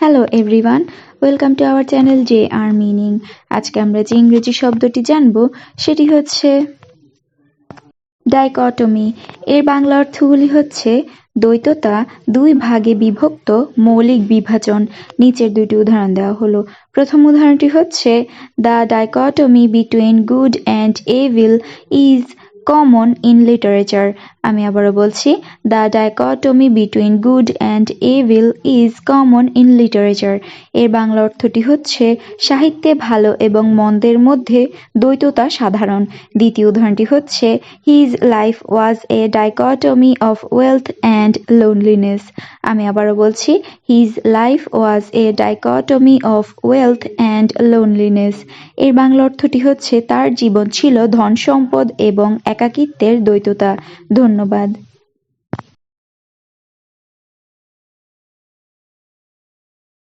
Hello everyone welcome to our channel J R meaning আজকে আমরা যে ইংরেজি শব্দটি জানব, সেটি হচ্ছে ডাইকটমি। এর বাংলা অর্থগুলি হচ্ছে দ্বৈততা, দুই ভাগে বিভক্ত মৌলিক বিভাজন। নিচের দুইটি উদাহরণ দেওয়া হলো। প্রথম উদাহরণটি হচ্ছে the dichotomy between good and evil is common in literature আমি আবারও বলছি, the dichotomy between good and evil is common in literature. এর বাংলা অর্থটি হচ্ছে, সাহিত্যে ভালো এবং মন্দের মধ্যে দ্বৈততা সাধারণ। দ্বিতীয় উদাহরণটি হচ্ছে, his life was a dichotomy of wealth and loneliness. আমি আবারও বলছি, his life was a dichotomy of wealth and loneliness. এর বাংলা অর্থটি হচ্ছে, তার জীবন ছিল ধন সম্পদ এবং একাকিত্বের দ্বৈততা। ধন্যবাদ।